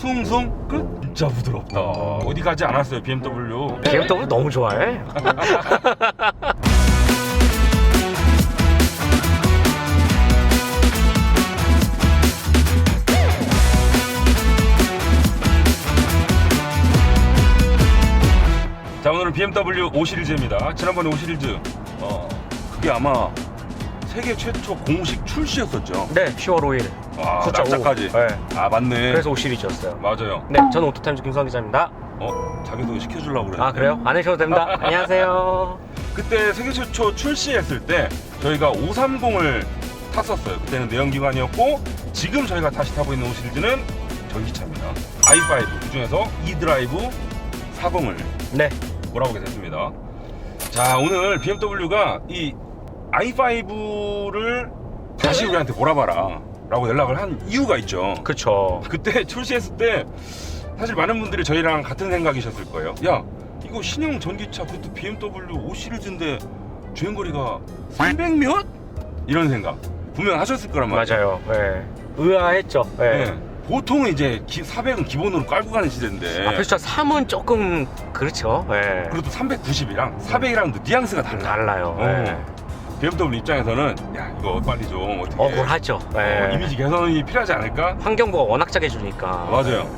숭숭 끝? 진짜 부드럽다. 어디 가지 않았어요 BMW. BMW 너무 좋아해. 자 오늘은 BMW 5 시리즈입니다. 지난번에 5 시리즈 어 그게 아마 세계 최초 공식 출시였었죠. 네, 10월 5일. 아 숫자 오. 납작까지. 네. 아 맞네. 그래서 5 시리즈였어요. 맞아요. 네, 저는 오토타임즈 김성 기자입니다. 어 자기소개 시켜주려고 그랬는데. 아 그래요? 안 해주셔도 됩니다. 안녕하세요. 그때 세계 최초 출시했을 때 저희가 530을 탔었어요. 그때는 내연기관이었고 지금 저희가 다시 타고 있는 5 시리즈는 전기차입니다. i5 그 중에서 e드라이브 40을 네, 몰아보게 됐습니다. 자 오늘 BMW가 이 i5를 다시 우리한테 몰아봐라 라고 연락을 한 이유가 있죠. 그쵸. 그때 출시했을 때 사실 많은 분들이 저희랑 같은 생각이셨을 거예요. 야 이거 신형 전기차 그것도 BMW 5 시리즈인데 주행거리가 300 몇? 이런 생각 분명 하셨을 거란 말이에요. 맞아요. 네. 의아했죠. 네. 네. 보통은 이제 400은 기본으로 깔고 가는 시대인데 아, 그렇죠. 3은 조금 그렇죠. 네. 그것도 390이랑 400이랑도 뉘앙스가 달라. 달라요. 어. 네. BMW 입장에서는 야 이거 빨리 좀 어떻게 억울하죠. 네. 어, 이미지 개선이 필요하지 않을까? 환경부가 워낙 짜게 주니까. 맞아요.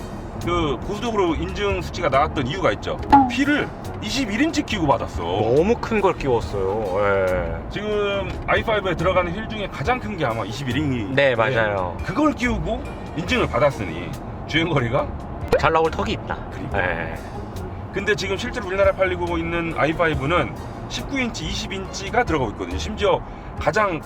그 보수적으로 인증 수치가 나왔던 이유가 있죠. 피를 21인치 끼고 받았어. 너무 큰 걸 끼웠어요. 네. 지금 i5에 들어가는 휠 중에 가장 큰 게 아마 21인치. 네, 맞아요. 그걸 끼우고 인증을 받았으니 주행거리가 잘 나올 턱이 있다. 그러니까. 네. 근데 지금 실제로 우리나라에 팔리고 있는 i5는 19인치, 20인치가 들어가고 있거든요. 심지어 가장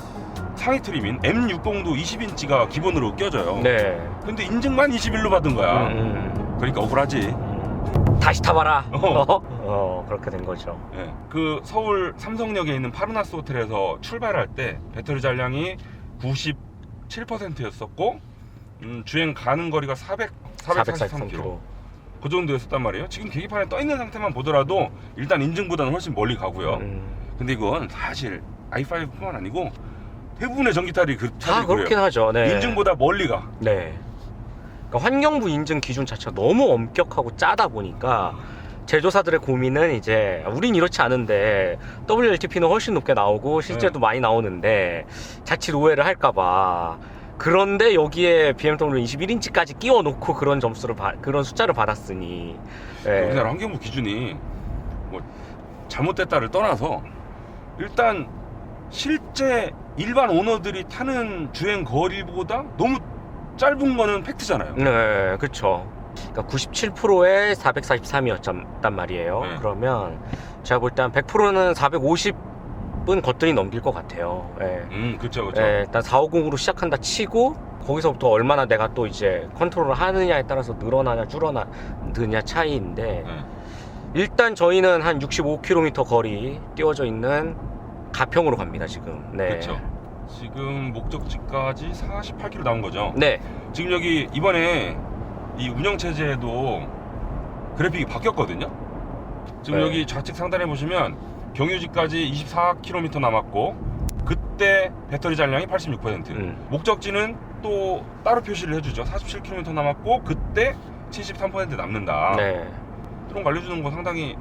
상위 트림인 M60도 20인치가 기본으로 껴져요. 네. 근데 인증만 21로 받은 거야. 음, 그러니까 억울하지. 음. 다시 타봐라. 어. 어. 어, 그렇게 된 거죠. 예. 그 서울 삼성역에 있는 파르나스 호텔에서 출발할 때 배터리 잔량이 97%였었고 음, 주행 가는 거리가 400, 443km. 443km. 그 정도였었단 말이에요. 지금 계기판에 떠 있는 상태만 보더라도 일단 인증보다는 훨씬 멀리 가고요. 음. 근데 이건 사실 i5뿐만 아니고 대부분의 전기차들이 그 다 차들이 그렇긴 그래요. 하죠. 네. 인증보다 멀리 가. 네. 그러니까 환경부 인증 기준 자체가 너무 엄격하고 짜다 보니까 제조사들의 고민은 이제 우린 이렇지 않은데 WLTP는 훨씬 높게 나오고 실제도 많이 나오는데 자칫 오해를 할까봐 그런데 여기에 BMW 21인치까지 끼워 놓고 그런 점수를 받- 그런 숫자를 받았으니 예. 우리나라 환경부 기준이 뭐 잘못됐다를 떠나서 일단 실제 일반 오너들이 타는 주행 거리보다 너무 짧은 거는 팩트잖아요. 네, 그렇죠. 그러니까 97%에 443이었단 말이에요. 네. 그러면 제가 볼 때 한 100%는 450 은 거뜬히 넘길 것 같아요. 예. 음, 그렇죠, 그렇죠. 예, 일단 450으로 시작한다 치고 거기서부터 얼마나 내가 또 이제 컨트롤을 하느냐에 따라서 늘어나냐 줄어나느냐 차이인데 네. 일단 저희는 한 65km 거리 띄워져 있는 가평으로 갑니다 지금. 네. 그렇죠. 지금 목적지까지 48km 나온 거죠. 네. 지금 여기 이번에 이 운영 체제에도 그래픽이 바뀌었거든요. 지금 네. 여기 좌측 상단에 보시면 경유지까지 24km 남았고 그때 배터리 잔량이 86%. 음. 목적지는 또 따로 표시를 해주죠. 47km 남았고 그때 73% 남는다. 네. 이런 거 알려주는 거 상당히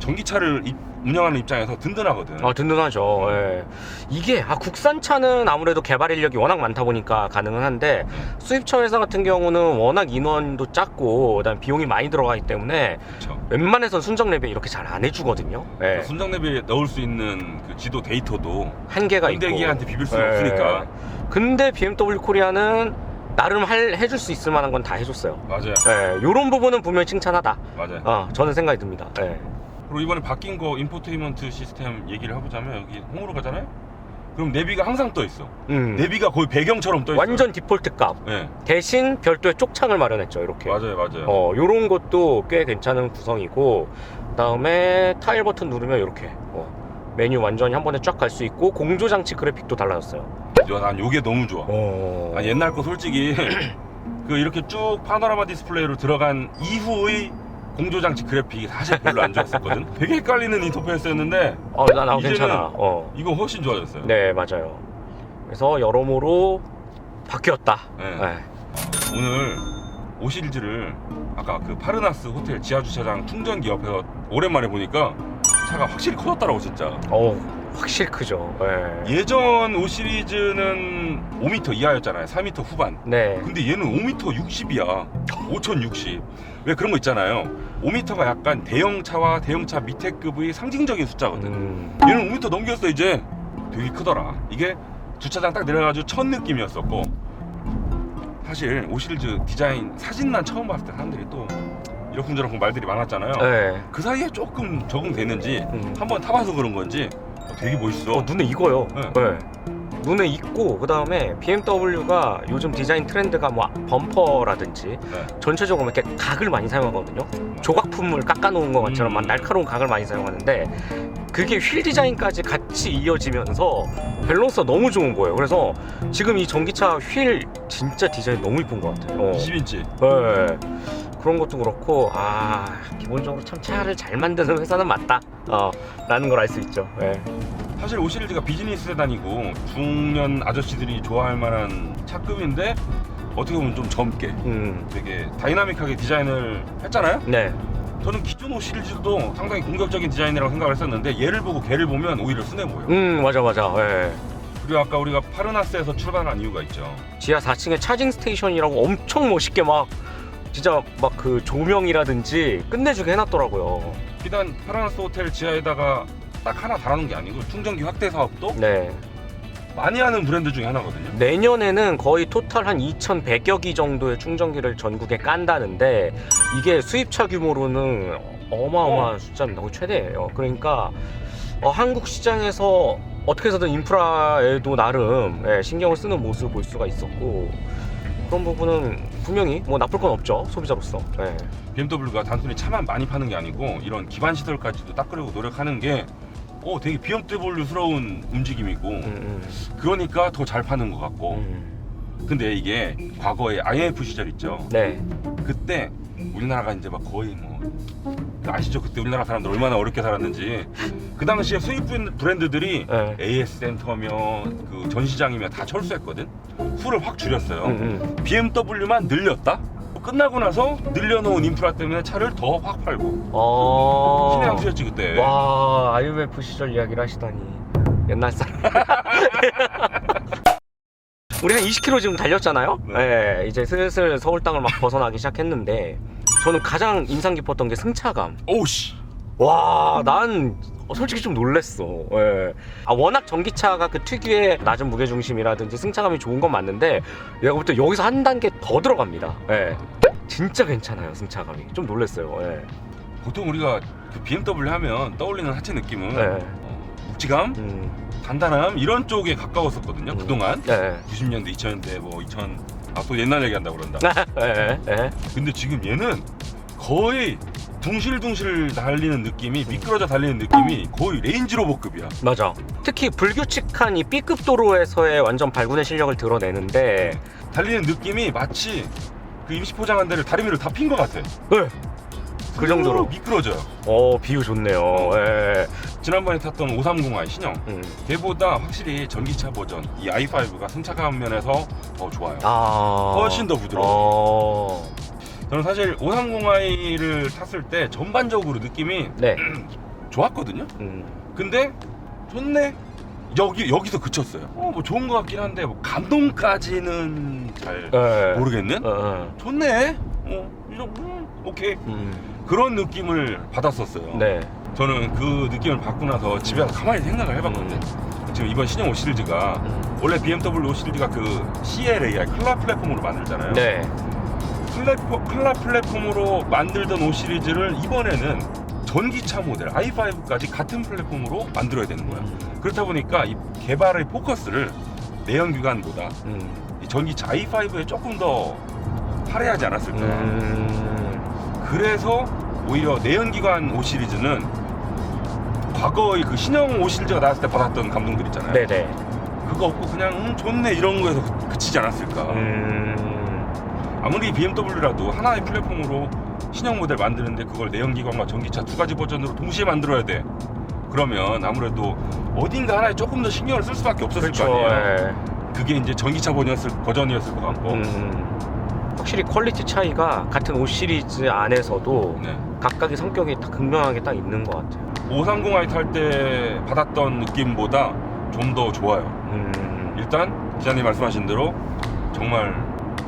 전기차를 입- 운영하는 입장에서 든든하거든. 어, 든든하죠. 예. 이게 아, 국산차는 아무래도 개발 인력이 워낙 많다 보니까 가능은 한데 수입차 회사 같은 경우는 워낙 인원도 작고 그다음 비용이 많이 들어가기 때문에 그렇죠. 웬만해선 순정 레벨 이렇게 잘 안 해주거든요. 예. 순정 랩에 넣을 수 있는 그 지도 데이터도 한계가 있고. 현대기한테 비빌 수는 예. 없으니까. 근데 BMW 코리아는 나름 할, 해줄 수 있을 만한 건 다 해줬어요. 맞아요. 예. 요런 부분은 분명히 칭찬하다. 맞아요. 어, 저는 생각이 듭니다. 예. 그리고 이번에 바뀐 거 인포테인먼트 시스템 얘기를 해보자면 여기 홈으로 가잖아요. 그럼 내비가 항상 떠 있어. 음. 내비가 거의 배경처럼 떠 있어. 완전 디폴트 값. 네, 대신 별도의 쪽창을 마련했죠. 이렇게. 맞아요, 맞아요. 어, 요런 것도 꽤 괜찮은 구성이고, 그 다음에 타일 버튼 누르면 이렇게, 어, 메뉴 완전히 한 번에 쫙 갈 수 있고, 공조장치 그래픽도 달라졌어요. 야, 난 요게 너무 좋아. 어. 아, 옛날 거 솔직히 그 이렇게 쭉 파노라마 디스플레이로 들어간 이후의 공조장치 그래픽이 사실 별로 안 좋았었거든. 되게 헷갈리는 인터페이스였는데 어, 나, 나 이제는- 괜찮아. 어. 이거 훨씬 좋아졌어요. 네, 맞아요. 그래서 여러모로 바뀌었다. 네. 네. 오늘 5 시리즈를 아까 그 파르나스 호텔 지하 주차장 충전기 옆에서 오랜만에 보니까 차가 확실히 커졌더라고 진짜. 어 확실히 크죠. 예. 예전 5 시리즈는 5m 이하였잖아요. 4m 후반. 네. 근데 얘는 5m 60이야. 5060. 왜 그런 거 있잖아요. 5m가 약간 대형차와 대형차 밑에 급의 상징적인 숫자거든. 음, 얘는 5m 넘겼어 이제. 되게 크더라. 이게 주차장 딱 내려가지고 첫 느낌이었었고. 사실 5 시리즈 디자인 사진만 처음 봤을 때 사람들이 또 이러쿵저러쿵 말들이 많았잖아요. 네. 그 사이에 조금 적응됐는지 음. 한번 타봐서 그런 건지 어, 되게 멋있어. 어, 눈에 익어요. 네. 네. 눈에 익고 그 다음에 BMW가 요즘 디자인 트렌드가 뭐 범퍼라든지 네. 전체적으로 이렇게 각을 많이 사용하거든요. 조각품을 깎아놓은 것 같처럼 막 음. 날카로운 각을 많이 사용하는데 그게 휠 디자인까지 같이 이어지면서 밸런스가 너무 좋은 거예요. 그래서 지금 이 전기차 휠 진짜 디자인 너무 이쁜 것 같아요. 20인치. 네. 그런 것도 그렇고 아 기본적으로 참 차를 잘 만드는 회사는 맞다. 어, 라는 걸 알 수 있죠. 네. 사실 5 시리즈가 비즈니스 세단이고 중년 아저씨들이 좋아할 만한 차급인데 어떻게 보면 좀 젊게 음. 되게 다이나믹하게 디자인을 했잖아요. 네. 저는 기존 5 시리즈도 상당히 공격적인 디자인이라고 생각을 했었는데 얘를 보고 걔를 보면 오히려 순해 보여. 음 맞아 맞아. 예. 그리고 아까 우리가 파르나스에서 출발한 이유가 있죠. 지하 4층에 차징 스테이션이라고 엄청 멋있게 막 진짜 막 그 조명이라든지 끝내주게 해놨더라고요. 비단 파르나스 호텔 지하에다가 딱 하나 달아놓은 게 아니고 충전기 확대 사업도 네. 많이 하는 브랜드 중에 하나거든요. 내년에는 거의 토탈 한 2,100여 기 정도의 충전기를 전국에 깐다는데 이게 수입차 규모로는 어마어마한 숫자입니다. 거의 최대예요. 그러니까 어, 한국 시장에서 어떻게 해서든 인프라에도 나름 예, 신경을 쓰는 모습을 볼 수가 있었고 그런 부분은 분명히 뭐 나쁠 건 없죠 소비자로서. 예. BMW가 단순히 차만 많이 파는 게 아니고 이런 기반 시설까지도 닦으려고 노력하는 게 어, 되게 BMW스러운 움직임이고 음, 음, 그러니까 더 잘 파는 것 같고 음. 근데 이게 과거에 IMF 시절 있죠 네. 그때 우리나라가 이제 막 거의 뭐 아시죠 그때 우리나라 사람들 얼마나 어렵게 살았는지 그 당시에 수입 브랜드들이 네. AS 센터며 그 전시장이며 다 철수했거든 수를 확 줄였어요 음, 음. BMW만 늘렸다 끝나고 나서 늘려놓은 인프라 때문에 차를 더 확 팔고 어. 신의 한수였지 그때 와 IMF 시절 이야기를 하시다니 옛날 사람. 우리 한 20km 지금 달렸잖아요. 네. 네. 이제 슬슬 서울 땅을 막 벗어나기 시작했는데 저는 가장 인상 깊었던 게 승차감. 오우씨 와, 난 솔직히 좀 놀랬어. 예. 아, 워낙 전기차가 그 특유의 낮은 무게 중심이라든지 승차감이 좋은 건 맞는데 얘가 볼때 여기서 한 단계 더 들어갑니다. 예. 진짜 괜찮아요, 승차감이. 좀 놀랬어요. 예. 보통 우리가 그 BMW 하면 떠올리는 하체 느낌은 네. 어, 묵직함, 음. 단단함 이런 쪽에 가까웠었거든요 음. 그동안 네. 90년대, 2000년대 뭐 2000... 아 또 옛날 얘기한다 그런다 예, 예. 근데 지금 얘는 거의 둥실둥실 달리는 느낌이 미끄러져 달리는 느낌이 거의 레인지로버급이야 맞아. 특히 불규칙한 이 B급 도로에서의 완전 발군의 실력을 드러내는데 달리는 느낌이 마치 그 임시 포장한 데를 다리 위로 다 핀 것 같아 네. 그 정도로. 미끄러져요 어 비유 좋네요. 예. 지난번에 탔던 530i 신형 음. 걔보다 확실히 전기차 버전 이 i5가 승차감 면에서 더 좋아요 아 훨씬 더 부드러워. 어... 저는 사실 530i를 탔을 때 전반적으로 느낌이 네. 좋았거든요. 음. 근데 좋네. 여기 여기서 그쳤어요. 어, 뭐 좋은 것 같긴 한데 뭐 감동까지는 잘 예. 모르겠는. 어, 어. 좋네. 어, 이런 음, 오케이 음. 그런 느낌을 받았었어요. 네. 저는 그 느낌을 받고 나서 집에 가서 가만히 생각을 해봤거든. 지금 이번 신형 5 시리즈가 음. 원래 BMW 5 시리즈가 그 CLAI 클라 플랫폼으로 만들잖아요. 네. 플랫폼, 클라 플랫폼으로 만들던 5 시리즈를 이번에는 전기차 모델 i5까지 같은 플랫폼으로 만들어야 되는 거야. 그렇다 보니까 이 개발의 포커스를 내연기관보다 음. 이 전기차 i5에 조금 더 할애하지 않았을까. 음. 그래서 오히려 내연기관 5 시리즈는 과거의 그 신형 5 시리즈가 나왔을 때 받았던 감동들 있잖아요. 네네. 그거 없고 그냥 음, 좋네 이런 거에서 그- 그치지 않았을까. 음. 아무리 BMW라도 하나의 플랫폼으로 신형 모델 만드는데 그걸 내연기관과 전기차 두 가지 버전으로 동시에 만들어야 돼. 그러면 아무래도 어딘가 하나에 조금 더 신경을 쓸 수밖에 없었을 그렇죠. 거 아니에요. 예. 그게 이제 전기차 버전이었을, 버전이었을 것 같고 음. 확실히 퀄리티 차이가 같은 5 시리즈 안에서도 네. 각각의 성격이 딱 극명하게 딱 있는 것 같아요. 530i 탈 때 받았던 느낌보다 좀 더 좋아요. 음, 일단 기자님 말씀하신 대로 정말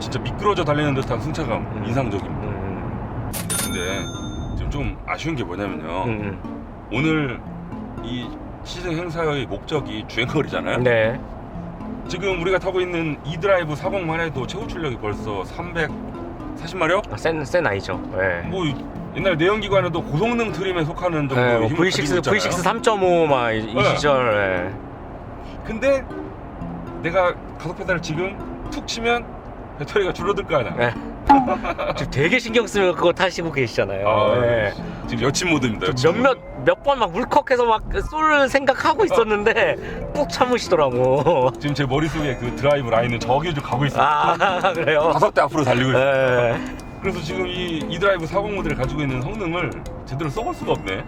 진짜 미끄러져 달리는 듯한 승차감 음. 인상적입니다. 음, 근데 지금 좀 아쉬운 게 뭐냐면요. 음, 오늘 이 시승 행사의 목적이 주행거리잖아요. 음. 네. 지금 우리가 타고 있는 이드라이브 40만 해도 최고 출력이 벌써 340마력? 아, 센, 센 아이죠. 네. 뭐 옛날 내연기관에도 고성능 트림에 속하는 정도의 네, 뭐 힘을 V6, 가지고 있잖아요. V6 3.5 막 이 네. 시절. 근데 내가 가속 페달을 지금 툭 치면 배터리가 줄어들 거 아니야. 네. 네. 지금 되게 신경 쓰면 그거 타시고 계시잖아요. 아, 네. 지금 여친 모드입니다. 여친 모드. 몇몇 몇번 막 울컥해서 막 쏠 생각하고 있었는데 꾹 참으시더라고. 지금 제 머릿속에 그 드라이브 라인은 저기 좀 가고 있어요. 아 그래요? 다섯 대 앞으로 달리고 있어요. 네. 그래서 지금 이 이 드라이브 40 모델이 가지고 있는 성능을 제대로 써볼 수가 없네.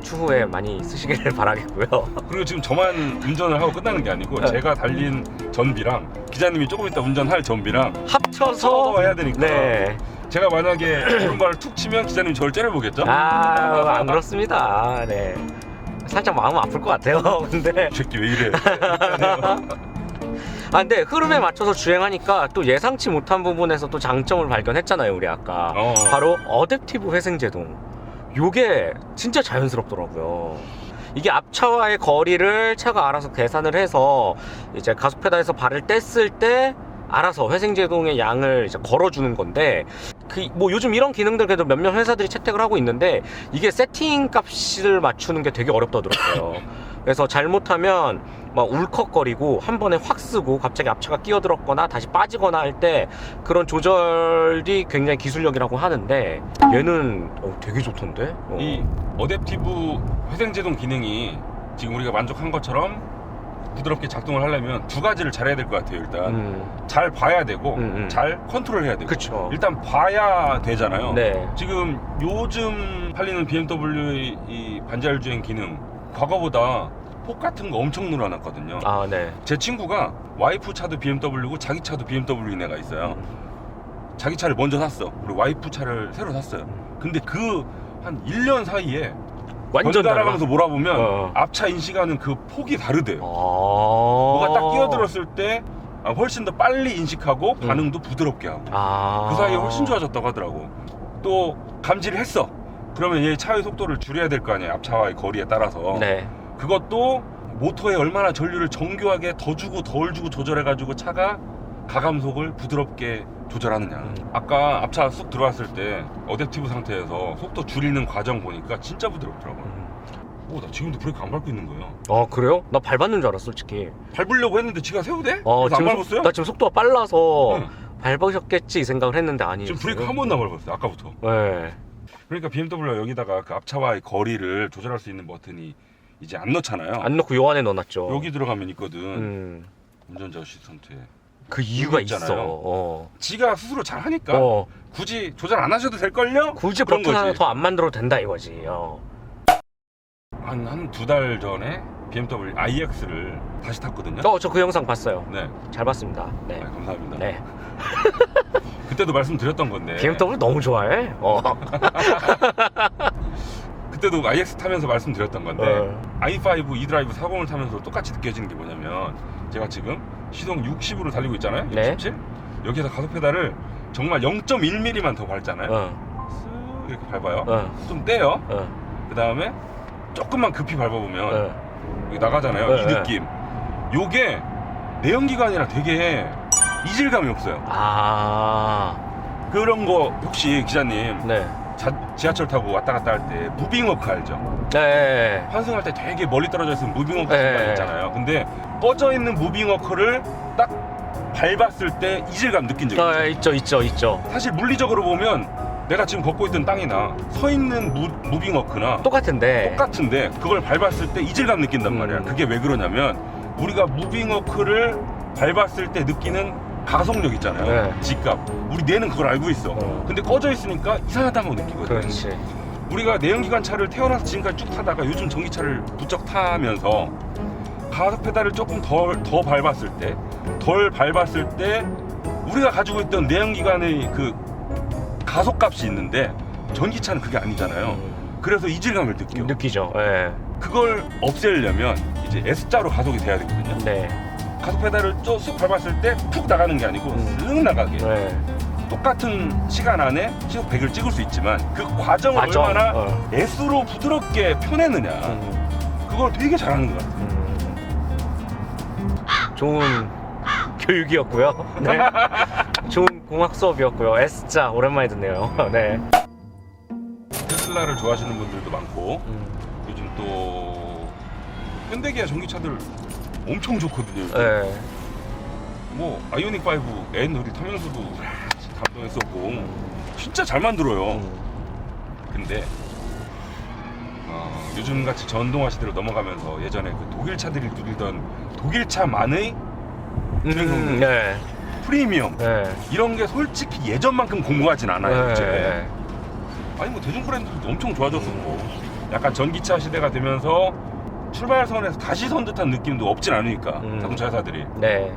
그 추후에 많이 쓰시기를 바라겠고요. 그리고 지금 저만 운전을 하고 끝나는 게 아니고 네. 제가 달린 전비랑 기자님이 조금 이따 운전할 전비랑 합쳐서 해야 되니까 네. 제가 만약에 오른발을 툭 치면 기자님 저를 째려보겠죠? 아, 안 그렇습니다. 네. 살짝 마음 아플 것 같아요. 근데 이 새끼 왜 이래? 아 근데 흐름에 맞춰서 주행하니까 또 예상치 못한 부분에서 또 장점을 발견했잖아요, 우리 아까. 어. 바로 어댑티브 회생 제동. 요게 진짜 자연스럽더라고요. 이게 앞차와의 거리를 차가 알아서 계산을 해서 이제 가속 페달에서 발을 뗐을 때 알아서 회생 제동의 양을 이제 걸어주는 건데 그 뭐 요즘 이런 기능들 그래도 몇몇 회사들이 채택을 하고 있는데 이게 세팅 값을 맞추는 게 되게 어렵다더라고요. 그래서 잘못하면 막 울컥거리고 한 번에 확 쓰고 갑자기 앞차가 끼어들었거나 다시 빠지거나 할 때 그런 조절이 굉장히 기술력이라고 하는데 얘는 어, 되게 좋던데. 어. 이 어댑티브 회생제동 기능이 지금 우리가 만족한 것처럼 부드럽게 작동을 하려면 두 가지를 잘해야 될 것 같아요. 일단 음, 잘 봐야 되고 음, 음. 잘 컨트롤해야 되고 그쵸. 일단 봐야 되잖아요. 네. 지금 요즘 팔리는 BMW의 이 반자율 주행 기능 과거보다 폭 같은 거 엄청 늘어났거든요. 아, 네. 제 친구가 와이프 차도 BMW고 자기 차도 BMW인 애가 있어요. 자기 차를 먼저 샀어. 그리고 와이프 차를 새로 샀어요. 근데 그 한 1년 사이에 완전 달라. 번갈아가면서 몰아보면 어. 앞차 인식하는 그 폭이 다르대요. 아. 뭐가 딱 끼어들었을 때 아, 훨씬 더 빨리 인식하고 음. 반응도 부드럽게 하고 아. 그 사이에 훨씬 좋아졌다고 하더라고. 또 감지를 했어. 그러면 얘 차의 속도를 줄여야 될 거 아니에요. 앞차와의 거리에 따라서. 네. 그것도 모터에 얼마나 전류를 정교하게 더 주고 덜 주고 조절해가지고 차가 가감속을 부드럽게 조절하느냐. 음. 아까 앞차 쑥 들어왔을 때 어댑티브 상태에서 속도 줄이는 과정 보니까 진짜 부드럽더라고요. 음. 오, 나 지금도 브레이크 안 밟고 있는 거예요. 아, 그래요? 나 밟았는 줄 알았어, 솔직히. 밟으려고 했는데 지가 세우대? 어, 그래서 안 지금 속- 밟았어요? 나 지금 속도가 빨라서 응. 밟으셨겠지 이 생각을 했는데 아니에요. 지금 브레이크 한 번도 안 밟았어요. 아까부터. 네. 그러니까 BMW가 여기다가 그 앞차와의 거리를 조절할 수 있는 버튼이 이제 안 넣잖아요. 안 넣고 요 안에 넣어놨죠. 여기 들어가면 있거든. 음. 운전자 어시스턴트에. 그 이유가 있어. 있잖아요. 어. 지가 스스로 잘 하니까 어. 굳이 조절 안 하셔도 될걸요? 굳이 그런 버튼 하나 거지. 더 안 만들어도 된다 이거지. 어. 한한두 달 전에 BMW iX를 다시 탔거든요. 어, 저그 영상 봤어요. 네, 잘 봤습니다. 네. 아, 감사합니다. 네. 그때도 말씀드렸던 건데. BMW 너무 좋아해. 어. 그때도 iX 타면서 말씀드렸던 건데 어. i5 e드라이브 40을 타면서 똑같이 느껴지는 게 뭐냐면 제가 지금 시동 60으로 달리고 있잖아요. 네. 67. 여기서 가속 페달을 정말 0.1mm만 더 밟잖아요. 어. 쓱 이렇게 밟아요. 어. 좀 떼요. 어. 그 다음에 조금만 급히 밟아보면 어. 나가잖아요. 네, 이 네. 느낌. 요게 내연기관이라 되게 이질감이 없어요. 아. 그런 거 혹시 기자님 네. 자- 지하철 타고 왔다 갔다 할 때 무빙워크 알죠? 네. 환승할 때 되게 멀리 떨어져 있으면 무빙워크 네. 있잖아요. 근데 꺼져 있는 무빙워크를 딱 밟았을 때 이질감 느낀 적 있죠? 어, 있죠, 있죠, 있죠. 사실 물리적으로 보면 내가 지금 걷고 있던 땅이나 서 있는 무, 무빙워크나 똑같은데. 똑같은데 그걸 밟았을 때 이질감 느낀단 음. 말이야. 그게 왜 그러냐면 우리가 무빙워크를 밟았을 때 느끼는 가속력 있잖아요. 네. 직감. 우리 뇌는 그걸 알고 있어. 어. 근데 꺼져 있으니까 이상하다고 느끼거든. 그렇지. 우리가 내연기관 차를 태어나서 지금까지 쭉 타다가 요즘 전기차를 부쩍 타면서 가속 페달을 조금 덜, 더 밟았을 때, 덜 밟았을 때 우리가 가지고 있던 내연기관의 그 가속값이 있는데 전기차는 그게 아니잖아요. 그래서 이질감을 느껴. 느끼죠. 예. 그걸 없애려면 이제 S자로 가속이 돼야 되거든요. 네. 가속 페달을 쭉 밟았을 때 푹 나가는 게 아니고 음. 쓱 나가게. 네. 똑같은 시간 안에 시속 100을 찍을 수 있지만 그 과정을 과정. 얼마나 어. S로 부드럽게 펴내느냐. 음. 그걸 되게 잘하는 것 같아요. 음. 좋은 교육이었고요. 네. 좋은 공학 수업이었고요. S자 오랜만에 듣네요. 네. 테슬라를 좋아하시는 분들도 많고 음. 요즘 또 현대기아 전기차들 엄청 좋거든요. 요즘. 네. 뭐 아이오닉 5 N 우리 타면서도 감동했었고 진짜 잘 만들어요. 음. 근데 어, 요즘 같이 전동화 시대로 넘어가면서 예전에 그 독일 차들이 누리던 독일 차만의 음. 네. 프리미엄 네. 이런 게 솔직히 예전만큼 공고하진 않아요. 네. 이제 아니 뭐 대중 브랜드도 엄청 좋아졌었고 약간 전기차 시대가 되면서 출발선에서 다시 선 듯한 느낌도 없진 않으니까 음. 자동차 회사들이. 네.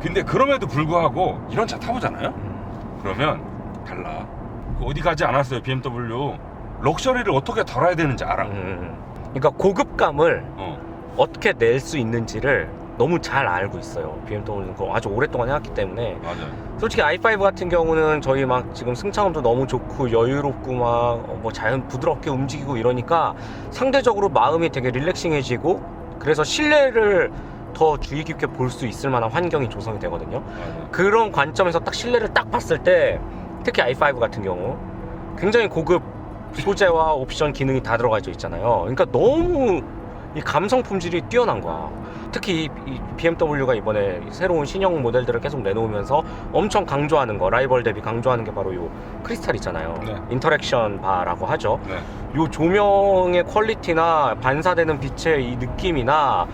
근데 그럼에도 불구하고 이런 차 타보잖아요. 음. 그러면 달라. 그 어디 가지 않았어요 BMW. 럭셔리를 어떻게 다뤄야 되는지 알아. 음. 그러니까 고급감을 어. 어떻게 낼 수 있는지를 너무 잘 알고 있어요. BMW는 그거 아주 오랫동안 해왔기 때문에 맞아요. 솔직히 i5 같은 경우는 저희 막 지금 승차감도 너무 좋고 여유롭고 막 뭐 자연 부드럽게 움직이고 이러니까 상대적으로 마음이 되게 릴렉싱해지고 그래서 실내를 더 주의 깊게 볼 수 있을 만한 환경이 조성이 되거든요. 맞아요. 그런 관점에서 딱 실내를 딱 봤을 때 특히 i5 같은 경우 굉장히 고급 소재와 옵션 기능이 다 들어가져 있잖아요. 그러니까 너무 이 감성 품질이 뛰어난 거야. 특히 이- 이 BMW가 이번에 새로운 신형 모델들을 계속 내놓으면서 엄청 강조하는 거, 라이벌 대비 강조하는 게 바로 요 크리스탈 있잖아요. 네. 인터랙션 바라고 하죠. 네. 요 조명의 퀄리티나 반사되는 빛의 이 느낌이나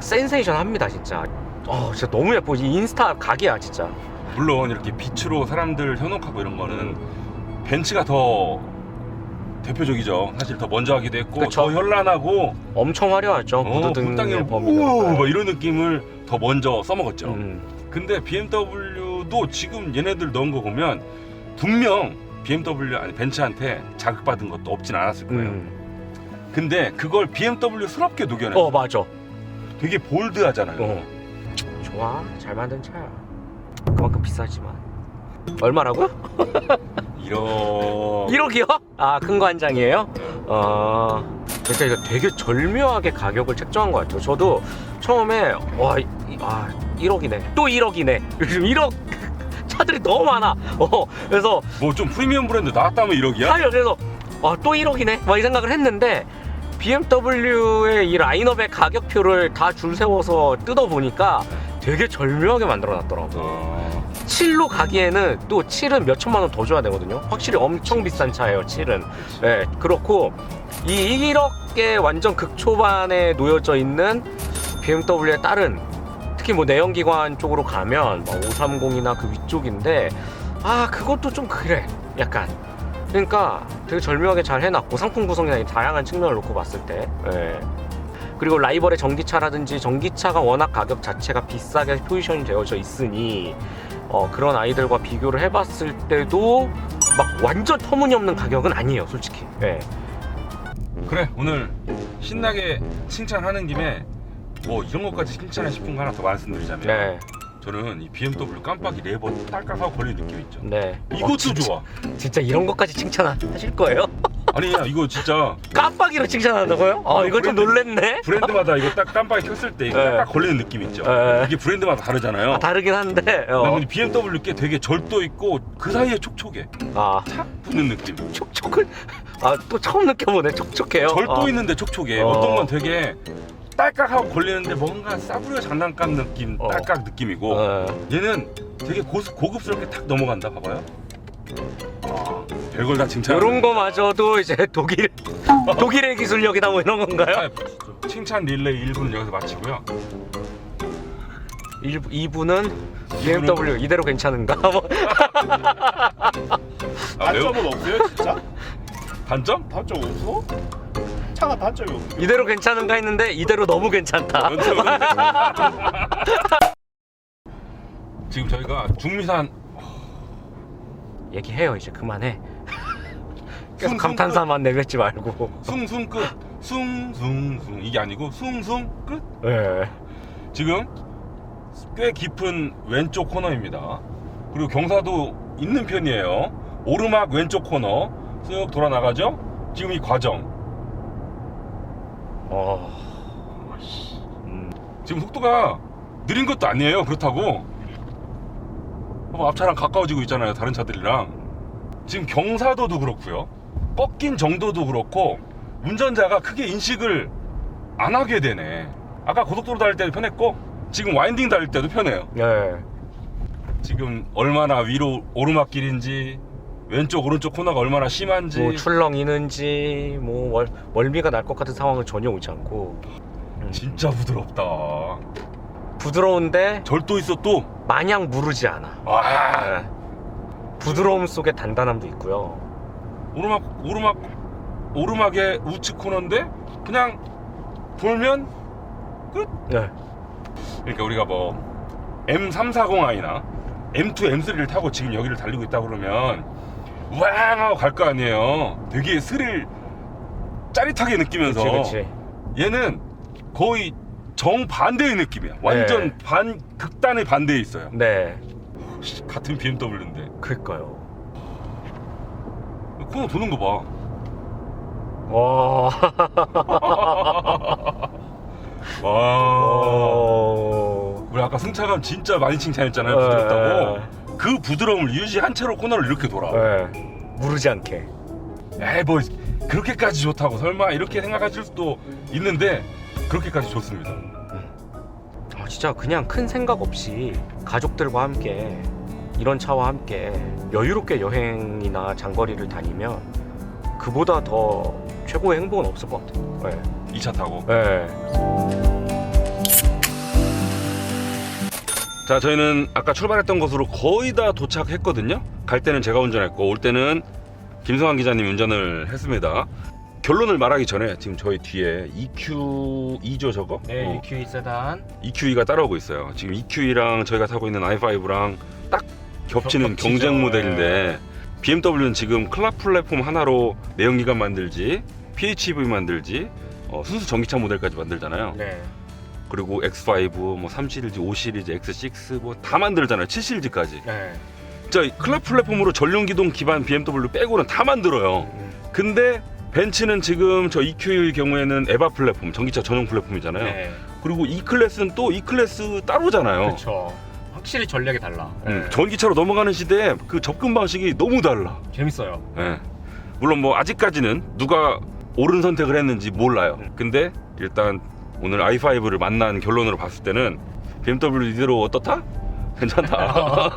센세이션 합니다, 진짜. 어, 진짜 너무 예뻐. 이 인스타 각이야, 진짜. 물론 이렇게 빛으로 사람들 현혹하고 이런 거는 벤츠가 더 대표적이죠. 사실 더 먼저 하기도 했고 그쵸. 더 현란하고 엄청 화려하죠. 어, 구두등의 굿당의 범위는. 오, 뭐 이런 느낌을 더 먼저 써먹었죠. 음, 근데 BMW도 지금 얘네들 넣은 거 보면 분명 BMW 아니 벤츠한테 자극받은 것도 없진 않았을 거예요. 음. 근데 그걸 BMW스럽게 녹여내. 어, 맞아. 되게 볼드하잖아요. 어. 좋아. 잘 만든 차야. 그만큼 비싸지만. 얼마라고요? 이런 1억이요? 아, 큰 거 한 장이에요? 어. 진짜 이거 되게 절묘하게 가격을 책정한 것 같아요. 저도 처음에 와, 이, 아, 1억이네. 또 1억이네. 요즘 1억 차들이 너무 많아. 어. 그래서 뭐 좀 프리미엄 브랜드 나왔다면 1억이야? 사요. 그래서 아, 또 1억이네. 막 이 생각을 했는데 BMW의 이 라인업의 가격표를 다 줄 세워서 뜯어 보니까 되게 절묘하게 만들어 놨더라고. 어... 7로 가기에는 또 7은 몇 천만 원 더 줘야 되거든요. 확실히 엄청 비싼 차예요, 7은. 네, 그렇고 이 1억에 완전 극초반에 놓여져 있는 BMW의 다른 특히 뭐 내연기관 쪽으로 가면 530이나 그 위쪽인데 아 그것도 좀 그래 약간 그러니까 되게 절묘하게 잘 해놨고 상품 구성이나 이 다양한 측면을 놓고 봤을 때 예. 그리고 라이벌의 전기차라든지 전기차가 워낙 가격 자체가 비싸게 포지션이 되어져 있으니 어, 그런 아이들과 비교를 해봤을 때도 막 완전 터무니없는 가격은 아니에요 솔직히 예. 그래 오늘 신나게 칭찬하는 김에 뭐 이런 것까지 칭찬해 싶은 거 하나 더 말씀드리자면 네, 저는 이 BMW 깜빡이 레버 딸깍 하고 걸리는 느낌 있죠 네. 이것도 어, 진짜, 좋아 진짜 이런 것까지 칭찬하실 거예요? 아니야 이거 진짜 깜빡이로 칭찬한다고요? 아 이거 좀 놀랬네 브랜드마다 이거 딱 깜빡이 켰을 때 이거 네. 딱딱 걸리는 느낌 있죠 네. 이게 브랜드마다 다르잖아요 아, 다르긴 한데 어. 근데 BMW 게 되게 절도 있고 그 사이에 촉촉해 아착 붙는 느낌 촉촉은 아또 처음 느껴보네 촉촉해요 절도 아. 있는데 촉촉해 어. 어. 떤 건 되게 딸깍 하고 걸리는데 뭔가 싸구려 장난감 느낌 어. 딸깍 느낌이고 어. 얘는 되게 고스, 고급스럽게 탁 넘어간다 봐봐요 아, 별걸 다 칭찬 이런 거마저도 이제 독일 독일의 기술력이다 뭐 이런 건가요? 칭찬 릴레이 1부는 여기서 마치고요 1, 2부는 BMW 이대로 괜찮은가? 뭐. 아, 매우 단점은 없어요 진짜? 단점? 단점 없어? 차가 단점이 없어 이대로 괜찮은가 했는데 이대로 너무 괜찮다. 지금 저희가 중미산 얘기해요 이제 그만해. 계속 숭, 감탄사만 내뱉지 말고. 숭숭 끝 숭숭숭 이게 아니고 숭숭 끝 예. 지금 꽤 깊은 왼쪽 코너입니다. 그리고 경사도 있는 편이에요. 오르막 왼쪽 코너 쓱 돌아 나가죠. 지금 이 과정 어. 음. 지금 속도가 느린 것도 아니에요. 그렇다고 봐봐, 앞차랑 가까워지고 있잖아요. 다른 차들이랑 지금 경사도도 그렇고요. 꺾인 정도도 그렇고 운전자가 크게 인식을 안 하게 되네. 아까 고속도로 달릴 때도 편했고 지금 와인딩 달릴 때도 편해요. 예. 지금 얼마나 위로 오르막길인지 왼쪽 오른쪽 코너가 얼마나 심한지 뭐 출렁이는지 뭐 월, 멀미가 날 것 같은 상황은 전혀 오지 않고 음. 진짜 부드럽다. 부드러운데 절도 있어 또. 마냥 무르지 않아. 와 예. 부드러움 속에 단단함도 있고요. 오르막 오르막 오르막의 우측 코너인데 그냥 돌면 네. 그러니까 우리가 뭐 M340i나 M2, M3를 타고 지금 여기를 달리고 있다 그러면 우왕 하고 갈 거 아니에요. 되게 스릴 짜릿하게 느끼면서 그렇지, 그렇지. 얘는 거의 정반대의 느낌이야. 완전 네. 반 극단의 반대에 있어요. 네. 씨, 같은 BMW인데 그니까요. 코너 도는 거 봐. 와. 와. 어. 우리 아까 승차감 진짜 많이 칭찬했잖아요. 네. 부드럽다고. 그 부드러움을 유지한 채로 코너를 이렇게 돌아. 네. 무르지 않게. 에이 뭐 그렇게까지 좋다고 설마 이렇게 생각하실 수도 있는데 그렇게까지 좋습니다. 아, 진짜 그냥 큰 생각 없이 가족들과 함께 이런 차와 함께 여유롭게 여행이나 장거리를 다니면 그보다 더 최고의 행복은 없을 것 같아요. 네. 이 차 타고. 네. 자 저희는 아까 출발했던 곳으로 거의 다 도착했거든요. 갈 때는 제가 운전했고 올 때는 김성환 기자님 운전을 했습니다. 결론을 말하기 전에 지금 저희 뒤에 EQ2죠 저거? 네, 어. EQE 세단. EQE가 따라오고 있어요. 지금 EQE랑 저희가 타고 있는 i5랑 딱 겹치는 겹치죠. 경쟁 모델인데 BMW는 지금 클럽 플랫폼 하나로 내연기관 만들지, PHEV 만들지, 어, 순수 전기차 모델까지 만들잖아요. 네. 그리고 X5, 뭐 3시리즈, 5시리즈, X6 뭐 다 만들잖아요. 7시리즈까지. 네. 진짜 클럽 플랫폼으로 전륜 기동 기반 BMW 빼고는 다 만들어요. 음, 근데 벤츠는 지금 저 EQ의 경우에는 에바 플랫폼, 전기차 전용 플랫폼이잖아요. 네. 그리고 E 클래스는 또 E 클래스 따로잖아요. 그렇죠. 확실히 전략이 달라. 음, 네. 전기차로 넘어가는 시대에 그 접근 방식이 너무 달라. 재밌어요. 예. 물론 뭐 아직까지는 누가 옳은 선택을 했는지 몰라요. 음. 근데 일단 오늘 i5를 만난 결론으로 봤을 때는 BMW 이대로 어떻다? 괜찮다.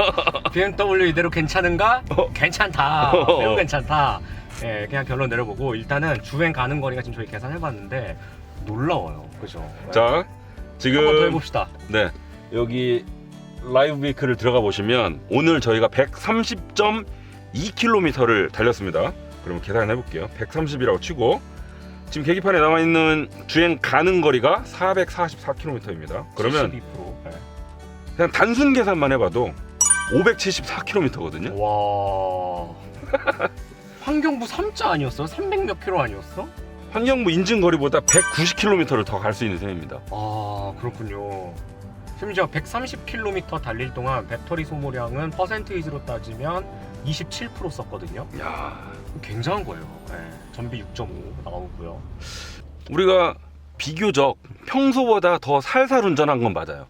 BMW 이대로 괜찮은가? 어. 괜찮다. 어. 매우 괜찮다. 예, 그냥 결론 내려보고 일단은 주행 가는 거리가 지금 저희 계산해봤는데 놀라워요. 그죠? 자, 한번더 지금 해봅시다. 네 여기 라이브 베이크를 들어가 보시면 오늘 저희가 130.2km를 달렸습니다. 그러면 계산해 볼게요. 130이라고 치고 지금 계기판에 나와 있는 주행 가는 거리가 444km입니다. 그러면 72%. 네. 그냥 단순 계산만 해봐도 574km거든요. 와. 환경부 3자 아니었어? 300 몇 킬로 아니었어? 환경부 인증 거리보다 190km를 더 갈 수 있는 셈입니다. 아 그렇군요. 심지어 130km 달릴 동안 배터리 소모량은 퍼센테이지로 따지면 27% 썼거든요. 야, 굉장한 거예요. 네, 전비 6.5 나오고요. 우리가 비교적 평소보다 더 살살 운전한 건 맞아요.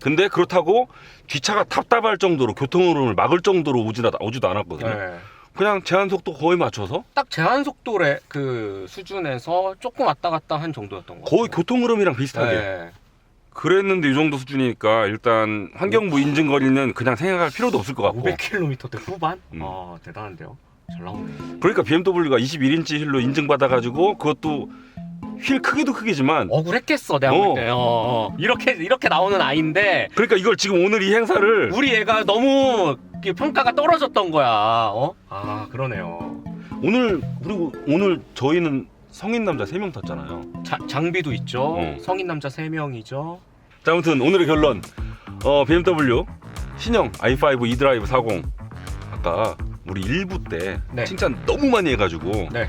근데 그렇다고 뒷차가 답답할 정도로 교통흐름을 막을 정도로 오지도, 오지도 않았거든요. 네. 그냥 제한 속도 거의 맞춰서 딱 제한 속도의 그 수준에서 조금 왔다 갔다 한 정도였던 거. 거의 교통 흐름이랑 비슷하게 네. 그랬는데 이 정도 수준이니까 일단 환경부 인증 거리는 그냥 생각할 필요도 없을 것 같고 500km대 후반? 음. 아 대단한데요. 잘 나오네. 그러니까 BMW가 21인치 휠로 인증받아가지고 그것도 휠 크기도 크기지만 억울했겠어 내가 어. 볼 때. 어, 어. 이렇게 이렇게 나오는 아이인데 그러니까 이걸 지금 오늘 이 행사를 우리 애가 너무 평가가 떨어졌던 거야. 어? 아 그러네요. 오늘 그리고 오늘 저희는 성인 남자 3명 탔잖아요 자, 장비도 있죠. 어. 성인 남자 3명이죠. 자 아무튼 오늘의 결론 어 BMW 신형 i5 e드라이브 40 아까 우리 1부 때 네. 칭찬 너무 많이 해가지고 네.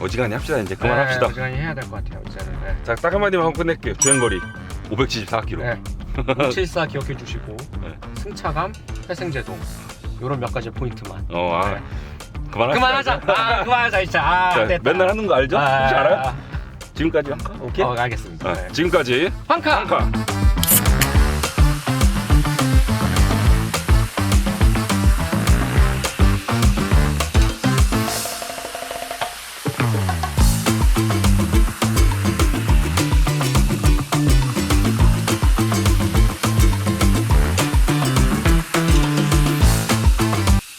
어지간히 합시다 이제 그만합시다. 네, 시간이 해야 될 것 같아요. 이제는. 네. 자, 딱 한마디만 하고 끝낼게요. 주행거리 574km. 네. 574 기억해 주시고 네. 승차감, 회생제동 요런 몇 가지 포인트만. 어, 아, 네. 그만합시다. 그만하자. 아, 그만하자 진짜. 아, 자, 됐다. 맨날 하는 거 알죠? 아, 혹시 알아요? 아, 지금까지 한가? 오케이. 어, 알겠습니다. 아, 네. 지금까지 황카. 한카